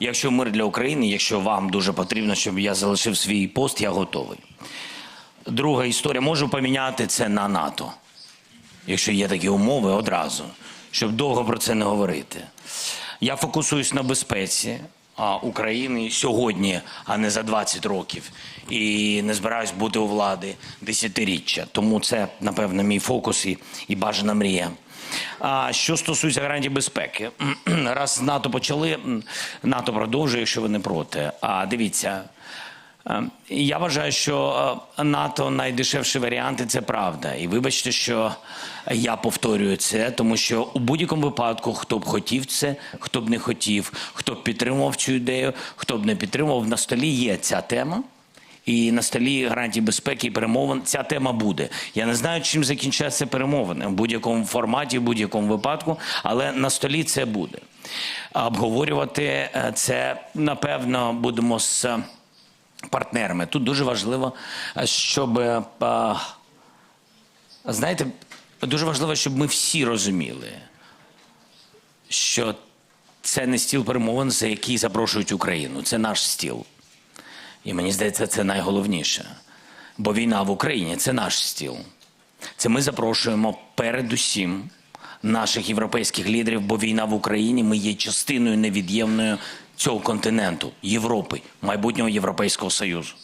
якщо мир для України, якщо вам дуже потрібно, щоб я залишив свій пост, я готовий. Друга історія можу поміняти це на НАТО, якщо є такі умови одразу, щоб довго про це не говорити. Я фокусуюсь на безпеці України сьогодні, а не за 20 років. І не збираюсь бути у влади десятиріччя. Тому це, напевно, мій фокус і, і бажана мрія. А що стосується гарантій безпеки, раз НАТО почали, НАТО продовжує, якщо ви не проти. А дивіться, Я вважаю, що е, НАТО найдешевший варіант, і це правда. І вибачте, що я повторюю це, тому що у будь-якому випадку, хто б хотів це, хто б не хотів, хто б підтримував цю ідею, хто б не підтримував, на столі є ця тема. І на столі гарантії безпеки і перемовин ця тема буде. Я не знаю, чим закінчаться перемовини в будь-якому форматі, в будь-якому випадку, але на столі це буде. Обговорювати е, це напевно будемо з партнерами. Тут дуже важливо, е, щоб е, знаєте, дуже важливо, щоб ми всі розуміли, що це не стіл перемовин, за який запрошують Україну. Це наш стіл. І мені здається, це найголовніше. Бо війна в Україні це наш стіл. Це ми запрошуємо передусім наших європейських лідерів, бо війна в Україні ми є частиною невід'ємною цього континенту, Європи, майбутнього Європейського Союзу.